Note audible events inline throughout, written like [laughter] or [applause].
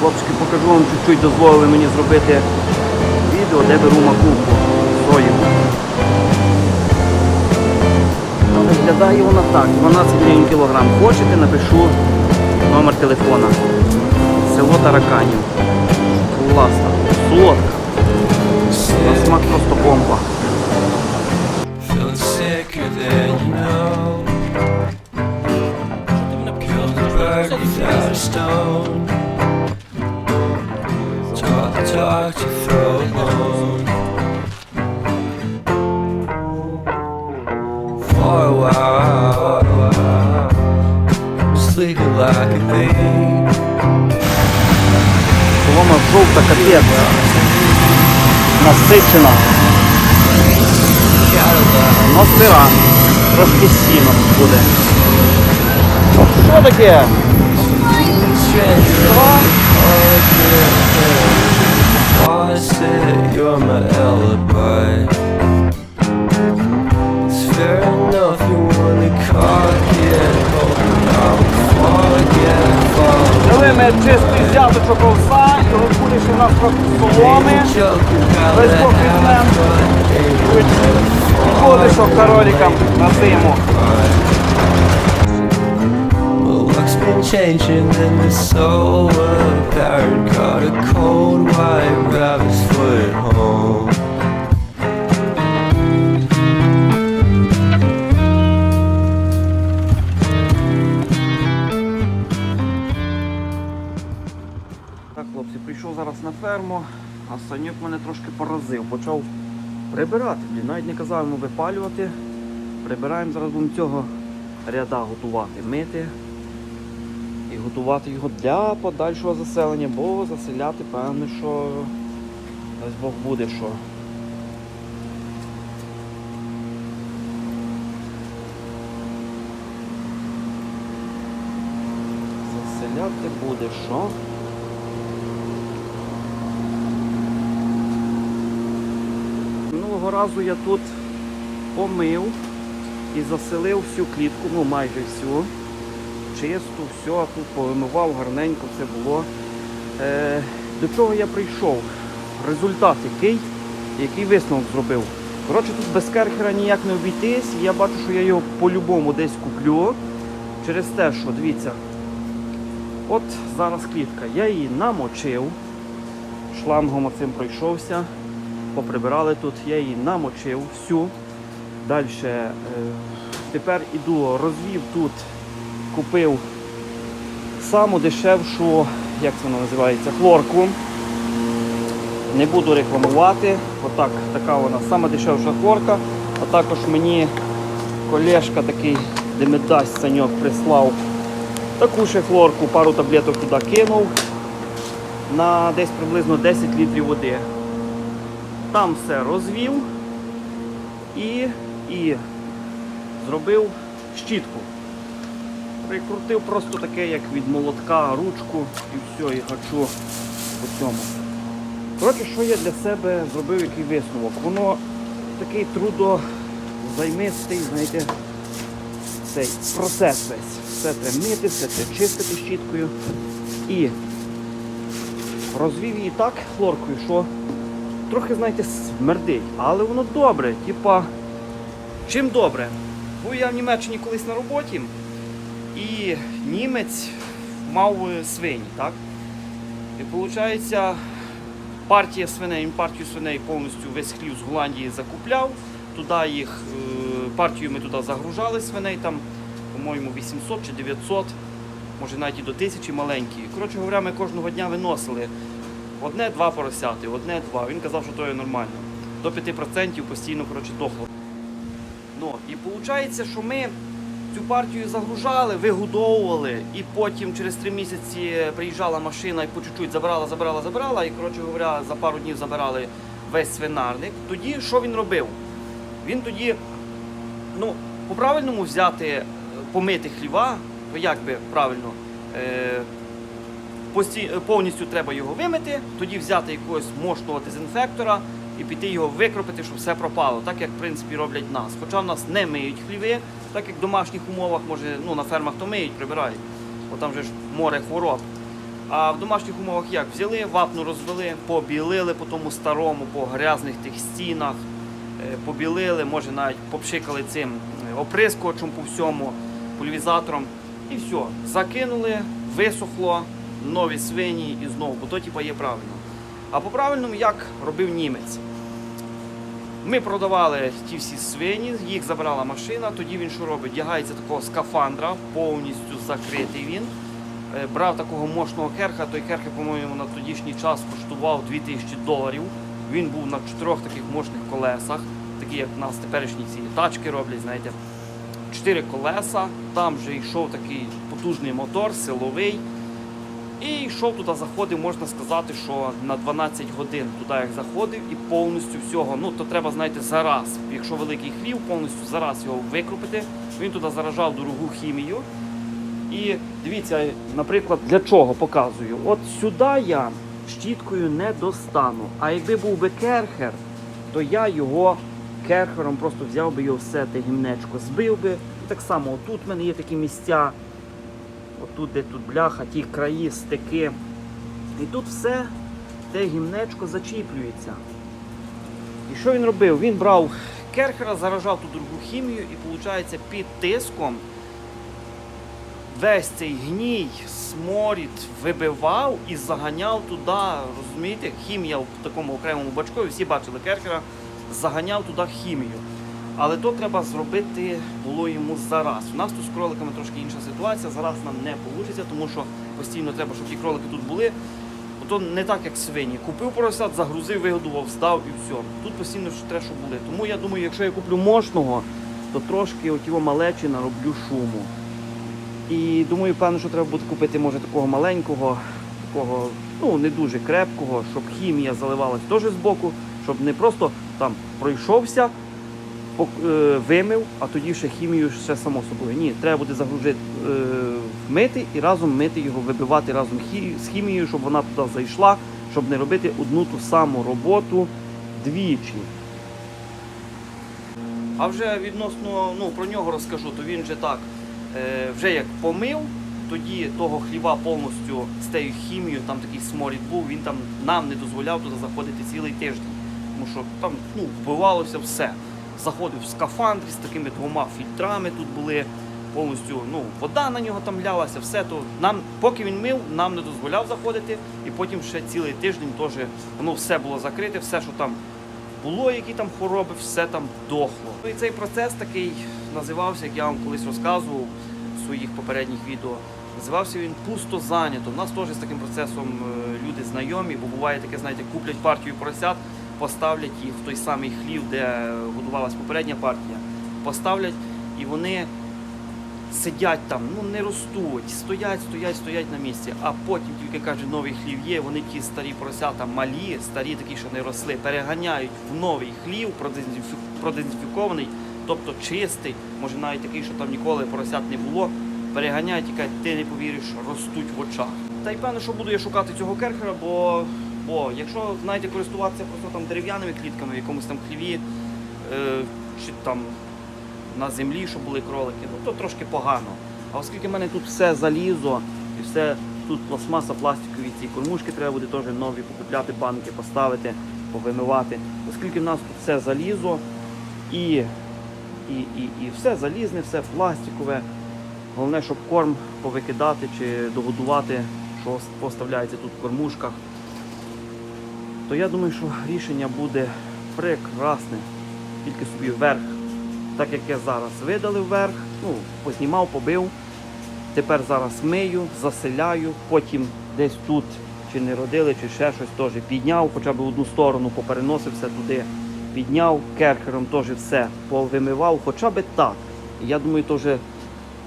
Хлопчики, покажу вам чуть-чуть, дозволили мені зробити відео, де беру макуху. Ну, Виглядає вона так, 12 гривень кілограм. Хочете, напишу номер телефона. Село Тараканів. Класно. Солодка. На смак просто бомба. Feeling To throw alone. For a while, sleeping like a babe. Солома жовта капець. Насичена. Но сира. Трошки сіно буде. Що таке? I said you're my alibi. It's fair enough you wanna cock it, but I'll forget fall. Взяли ми чистий взяточок овса, його будеш у нас трохи соломи. Двох візьмем. Підходиш королікам на зиму. Changing and it's so apparent. Caught a cold white rabbit's foot home. Прийшов зараз на ферму, а санюк мене трошки поразив. Почав прибирати. Навіть не казав йому випалювати. Прибираємо зараз будемо цього ряда готувати, мити готувати його для подальшого заселення, бо заселяти, певне, що дасть Бог буде що. Заселяти буде що? Минулого разу я тут помив і заселив всю клітку, ну майже всю. Чисту, все, тут повимивав гарненько, все було. Е, до чого я прийшов? Результат який, який висновок зробив. Коротше, тут без керхера ніяк не обійтись. Я бачу, що я його по-любому десь куплю. Через те, що дивіться, от зараз клітка. Я її намочив, шлангом оцим пройшовся поприбирали тут, я її намочив всю. Далі е, тепер іду, розвів тут, купив саму дешевшу, як це вона називається, хлорку. Не буду рекламувати. Отак, така вона сама дешевша хлорка. А також мені колешка такий Демедасть Саньок прислав таку ще хлорку, пару таблеток туди кинув на десь приблизно 10 літрів води. Там все розвів і, і зробив щітку. Прикрутив просто таке, як від молотка, ручку і все, і гачу по цьому. Коротше, що я для себе зробив який висновок? Воно такий трудозаймистий, знаєте, цей процес весь. Все треба мити, все треба чистити щіткою. І розвів її так хлоркою, що трохи, знаєте, смердить, але воно добре. Типа, чим добре? Був я в Німеччині колись на роботі, і німець мав свині, так? І виходить, партія свиней, він партію свиней повністю весь хлів з Голландії закупляв. Туди їх, е, партію ми туди загружали свиней, там, по-моєму, 800 чи 900, може навіть і до тисячі маленькі. Коротше говоря, ми кожного дня виносили Одне-два поросяти, одне-два. Він казав, що то є нормально. До 5% постійно коротше, дохло. Ну, і виходить, що ми цю партію загружали, вигодовували, і потім через три місяці приїжджала машина і по чуть-чуть забирала, забирала, забирала, і, коротше говоря, за пару днів забирали весь свинарник. Тоді що він робив? Він тоді, ну, по-правильному взяти, е, помити хліва, як би правильно, е, повністю треба його вимити, тоді взяти якогось мощного дезінфектора і піти його викропити, щоб все пропало, так як в принципі роблять нас. Хоча в нас не миють хліви, так як в домашніх умовах, може, ну на фермах то миють, прибирають, бо там же ж море хвороб. А в домашніх умовах як? Взяли, вапну розвели, побілили по тому старому, по грязних тих стінах, е, побілили, може навіть попшикали цим е, оприскувачем по всьому, пульвізатором. І все. Закинули, висохло, нові свині і знову, бо то типа є правильно. А по правильному як робив німець? Ми продавали ті всі свині, їх забрала машина. Тоді він що робить? Дягається такого скафандра, повністю закритий він. Е, Брав такого мощного керха. Той керхи, по-моєму, на тодішній час коштував 2000 доларів. Він був на чотирьох таких мощних колесах, такі як у нас теперішні ці тачки роблять, знаєте. Чотири колеса, там вже йшов такий потужний мотор, силовий. І йшов туди, заходив, можна сказати, що на 12 годин туди як заходив і повністю всього. Ну то треба, знаєте, зараз. Якщо великий хлів, повністю зараз його викрупити. Він туди заражав дорогу хімію. І дивіться, наприклад, для чого показую. От сюди я щіткою не достану. А якби був би керхер, то я його керхером просто взяв би його все те гімнечко, збив би. І так само, отут в мене є такі місця. Отут, де тут бляха, ті краї, стики. І тут все те гімнечко зачіплюється. І що він робив? Він брав керхера, заражав ту другу хімію і, виходить, під тиском весь цей гній, сморід вибивав і заганяв туди, розумієте, хімія в такому окремому бачкові, всі бачили керхера, заганяв туди хімію. Але то треба зробити було йому зараз. У нас тут з кроликами трошки інша ситуація. Зараз нам не вийде, тому що постійно треба, щоб ті кролики тут були. То не так, як свині. Купив поросят, загрузив, вигодував, здав і все. Тут постійно треба, щоб були. Тому я думаю, якщо я куплю мощного, то трошки от його малечі нароблю шуму. І думаю, певно, що треба буде купити може такого маленького, такого ну не дуже крепкого, щоб хімія заливалась теж збоку, щоб не просто там пройшовся, вимив, а тоді ще хімію ще само собою. Ні, треба буде загружити е, вмити і разом мити його, вибивати разом з хімією, щоб вона туди зайшла, щоб не робити одну ту саму роботу двічі. А вже відносно ну, про нього розкажу, то він же так, е, вже як помив, тоді того хліба повністю з тією хімією, там такий сморід був, він там нам не дозволяв туди заходити цілий тиждень. Тому що там ну, вбивалося все. Заходив в скафандрі з такими двома фільтрами тут були, повністю ну, вода на нього там лялася, все то нам, поки він мив, нам не дозволяв заходити, і потім ще цілий тиждень теж воно все було закрите, все, що там було, які там хвороби, все там дохло. Ну, І цей процес такий називався, як я вам колись розказував в своїх попередніх відео. Називався він пусто зайнято. У нас теж з таким процесом е, люди знайомі, бо буває таке, знаєте, куплять партію поросят, поставлять їх в той самий хлів, де годувалась попередня партія, поставлять і вони сидять там, ну не ростуть, стоять, стоять, стоять на місці. А потім тільки каже, новий хлів є, вони ті старі поросята малі, старі такі, що не росли, переганяють в новий хлів, продезінфі- продезінфікований, тобто чистий, може навіть такий, що там ніколи поросят не було. Переганяють і кажуть, ти не повіриш, ростуть в очах. Та й певно, що буду я шукати цього керхера, бо, бо якщо знаєте користуватися просто там дерев'яними клітками в якомусь там хліві, е, чи там на землі, щоб були кролики, ну то трошки погано. А оскільки в мене тут все залізо і все тут пластмаса, пластикові ці кормушки треба буде теж нові покупляти, банки поставити, повимивати. Оскільки в нас тут все залізо і, і, і, і все залізне, все пластикове. Головне, щоб корм повикидати чи догодувати, що поставляється тут в кормушках. То я думаю, що рішення буде прекрасне. Тільки собі вверх. Так як я зараз видалив вверх, ну, познімав, побив. Тепер зараз мию, заселяю, потім десь тут чи не родили, чи ще щось теж підняв, хоча б одну сторону попереносив все туди, підняв, керкером теж все повимивав, хоча б так. Я думаю, то вже,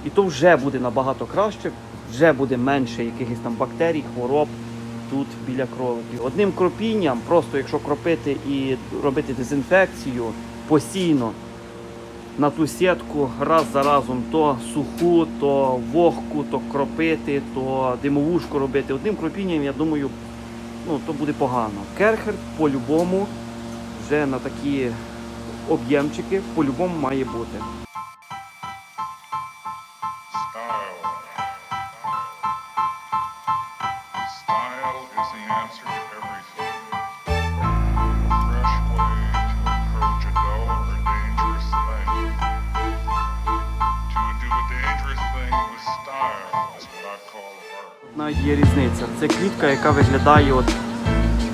і то вже буде набагато краще, вже буде менше якихось там бактерій, хвороб тут біля кроликів. Одним кропінням, просто якщо кропити і робити дезінфекцію постійно на ту сітку раз за разом то суху, то вогку, то кропити, то димовушку робити. Одним кропінням, я думаю, ну, то буде погано. Керхер по-любому вже на такі об'ємчики по-любому має бути. Це яка виглядає от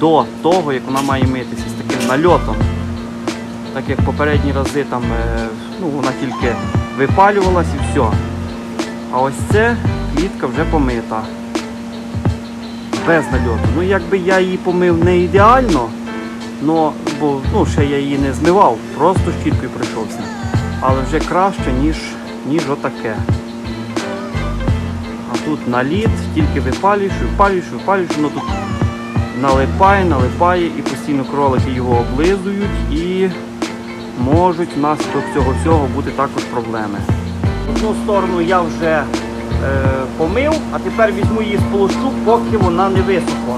до того, як вона має митися з таким нальотом. Так як попередні рази там е, ну, вона тільки випалювалась і все. А ось це клітка вже помита. Без нальоту. Ну якби я її помив не ідеально, но, бо ну, ще я її не змивав, просто щіткою пройшовся. Але вже краще, ніж, ніж отаке. Тут наліт, тільки випалюєш, випалюєш, випалюєш, воно тут налипає, налипає і постійно кролики його облизують і можуть внаслідок цього всього бути також проблеми. Одну сторону я вже е, помив, а тепер візьму її з полощу, поки вона не висохла.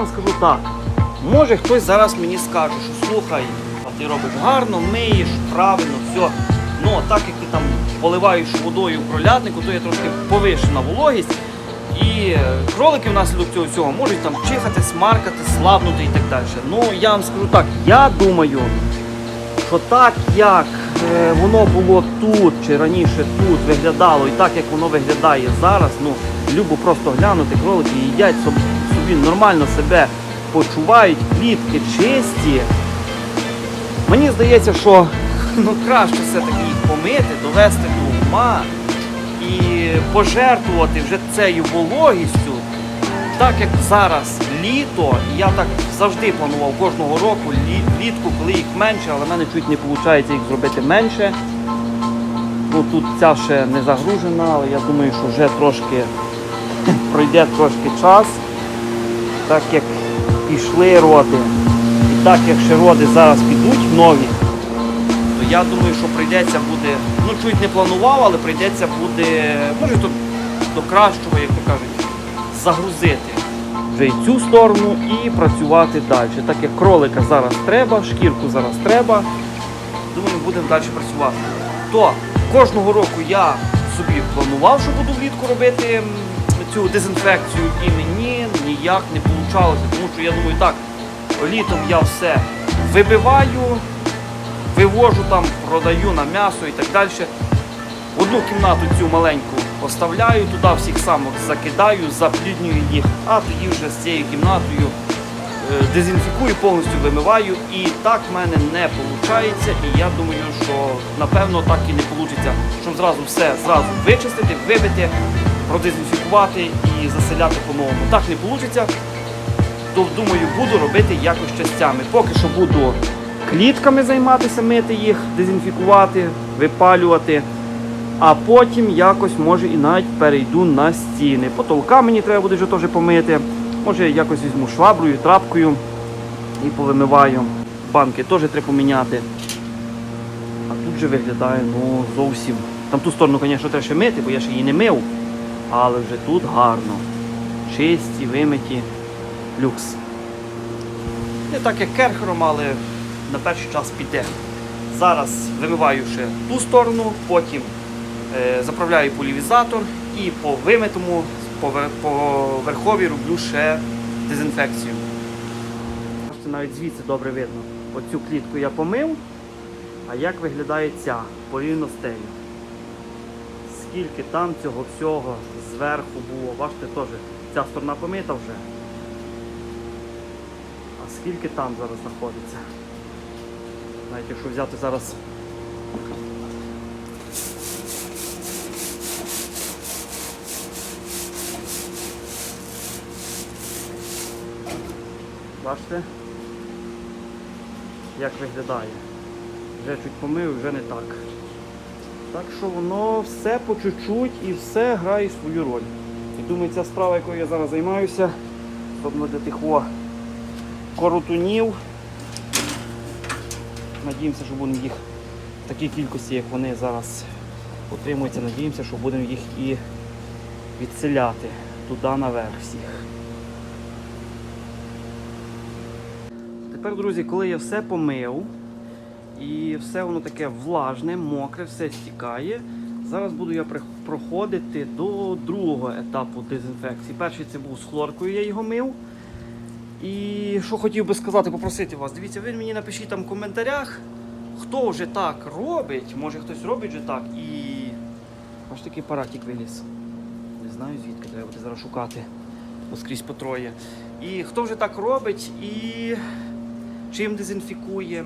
Вам скажу так. Може хтось зараз мені скаже, що слухай, ти робиш гарно, миєш, правильно, все. Ну, так як ти там поливаєш водою в кролятнику, то є трошки повишена вологість. І е, кролики внаслідок цього всього можуть там чихати, смаркати, слабнути і так далі. Ну, я вам скажу так, я думаю, що так як е, воно було тут чи раніше тут виглядало, і так як воно виглядає зараз, ну любо просто глянути, кролики їдять собі, собі нормально себе почувають, клітки чисті. Мені здається, що ну, краще все-таки їх помити, довести до ума і пожертвувати вже цією вологістю. Так як зараз літо, і я так завжди планував кожного року лі- влітку, коли їх менше, але в мене чуть не виходить їх зробити менше. Ну тут ця ще не загружена, але я думаю, що вже трошки [laughs] пройде трошки час, так як пішли роди. І так як ще роди зараз підуть нові, то я думаю, що прийдеться буде, ну чуть не планував, але прийдеться буде, може то до кращого, як то кажуть, загрузити вже і цю сторону і працювати далі. Так як кролика зараз треба, шкірку зараз треба, думаю, будемо далі працювати. То кожного року я собі планував, що буду влітку робити цю дезінфекцію, і мені ніяк не вийшло, тому що я думаю, так, літом я все вибиваю, вивожу там, продаю на м'ясо і так далі. Одну кімнату цю маленьку оставляю, туди всіх самок закидаю, запліднюю їх, а тоді вже з цією кімнатою е, дезінфікую, повністю вимиваю. І так в мене не виходить. І я думаю, що напевно так і не вийде, щоб зразу все зразу вичистити, вибити, продезінфікувати і заселяти по-новому. Так не вийде. То думаю, буду робити якось частями. Поки що буду клітками займатися, мити їх, дезінфікувати, випалювати. А потім якось може і навіть перейду на стіни. Потолка мені треба буде вже теж помити. Може якось візьму шваброю, трапкою і повимиваю. Банки теж треба поміняти. А тут же виглядає ну зовсім. Там ту сторону, звісно, треба ще мити, бо я ще її не мив. Але вже тут гарно. Чисті, вимиті. Люкс. Не так як керхером, але на перший час піде. Зараз вимиваю ще ту сторону, потім е, заправляю полівізатор і по вимитому по, по верховій роблю ще дезінфекцію. Навіть звідси добре видно. Оцю клітку я помив, а як виглядає ця порівняно з тею. Скільки там цього всього зверху було. Бачите, теж ця сторона помита вже. А скільки там зараз знаходиться? Навіть якщо взяти зараз Бачите? Як виглядає. Вже чуть помив, вже не так. Так що воно все по чуть-чуть і все грає свою роль. І думаю, ця справа, якою я зараз займаюся, особливо для тих о, коротунів. Надіємося, що будемо їх в такій кількості, як вони зараз отримуються. Надіємося, що будемо їх і відселяти туди наверх всіх. Тепер, друзі, коли я все помив і все воно таке влажне, мокре, все стікає, Зараз буду я проходити до другого етапу дезінфекції. Перший це був з хлоркою, я його мив. І що хотів би сказати, попросити вас. Дивіться, ви мені напишіть там в коментарях, хто вже так робить, може хтось робить вже так і. Аж такий паратик виліз. Не знаю звідки треба буде зараз шукати. Бо скрізь по троє. І хто вже так робить і чим дезінфікує,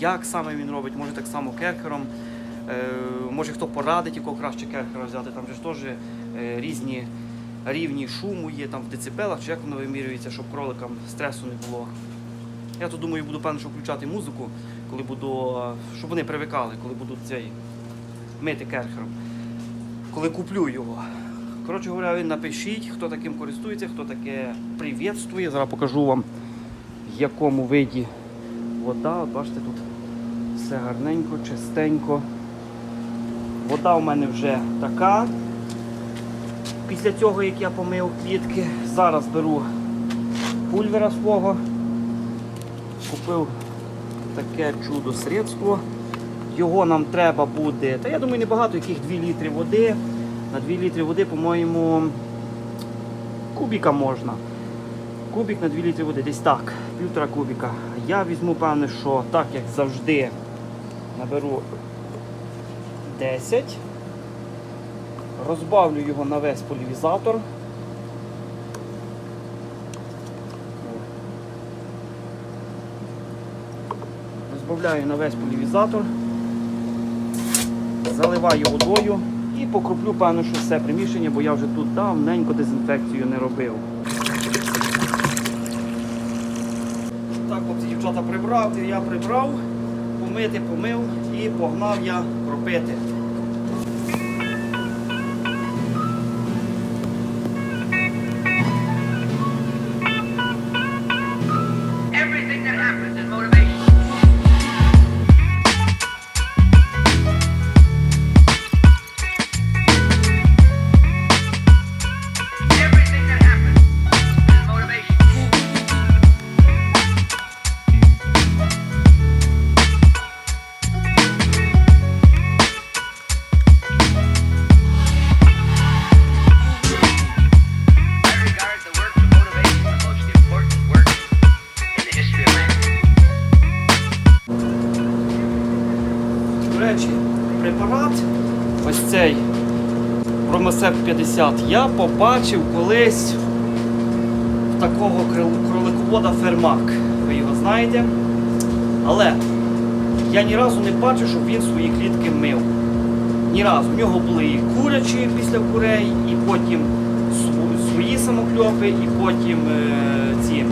як саме він робить, може так само керхером. Е, може хто порадить, якого краще керхера взяти. Там же ж теж е, різні рівні шуму є там в децибелах, чи як воно вимірюється, щоб кроликам стресу не було. Я тут думаю, буду певно, що включати музику, коли буду, е, щоб вони привикали, коли буду цей мити керхером. Коли куплю його. Коротше говоря, ви напишіть, хто таким користується, хто таке привітствує. Зараз покажу вам, в якому виді вода. Бачите, тут все гарненько, чистенько. Вода у мене вже така. Після цього, як я помив клітки, зараз беру пульвера свого. Купив таке чудо средство. Його нам треба буде, та я думаю, небагато, яких 2 літри води. На 2 літри води, по-моєму, кубіка можна. Кубік на 2 літри води, десь так, півтора кубіка. Я візьму, певне, що так як завжди наберу 10. Розбавлю його на весь полівізатор. Розбавляю на весь полівізатор, заливаю водою і покроплю, певно, що все приміщення, бо я вже тут давненько дезінфекцію не робив. Так, хлопці, дівчата прибрав, я прибрав, помити, помив і погнав я кропити. Препарат, ось цей Промесеп 50, я побачив колись в такого кроликовода Фермак. Ви його знаєте. Але я ні разу не бачив, щоб він свої клітки мив. Ні разу. В нього були і курячі після курей, і потім свої самокльопи, і потім е, ці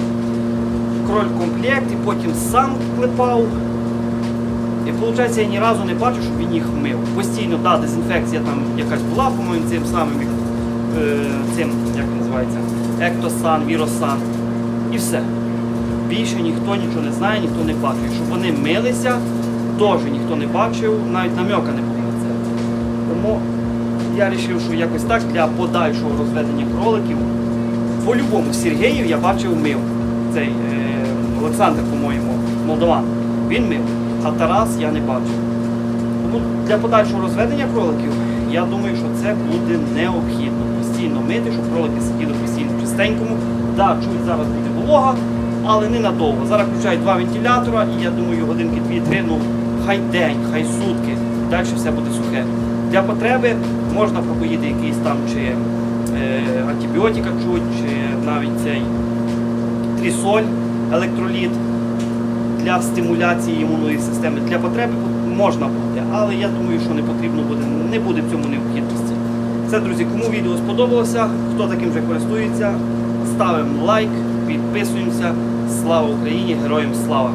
кроль комплект, і потім сам клепав. І виходить, я ні разу не бачу, щоб він їх мив. Постійно, да, дезінфекція там якась була, по-моєму, цим самим е, цим, як називається, Ектосан, Віросан. І все. Більше ніхто нічого не знає, ніхто не бачив. Щоб вони милися, теж ніхто не бачив, навіть намека не було на це. Тому я вирішив, що якось так для подальшого розведення кроликів. По-любому Сергіїв я бачив мив. Цей е, Олександр, по-моєму, Молдован. Він мив. А Тарас я не бачив. Тому для подальшого розведення кроликів, я думаю, що це буде необхідно. Постійно мити, щоб кролики сиділи постійно чистенькому. Да, чуть зараз буде волога, але не надовго. Зараз включають два вентилятора і я думаю, годинки дві-три, ну хай день, хай сутки. Далі все буде сухе. Для потреби можна пропоїти якийсь там чи е, антибіотика чуть, чи навіть цей трісоль, електроліт для стимуляції імунної системи. Для потреби можна буде, але я думаю, що не потрібно буде, не буде в цьому необхідності. Це, друзі, кому відео сподобалося, хто таким вже користується, ставимо лайк, підписуємося. Слава Україні! Героям слава!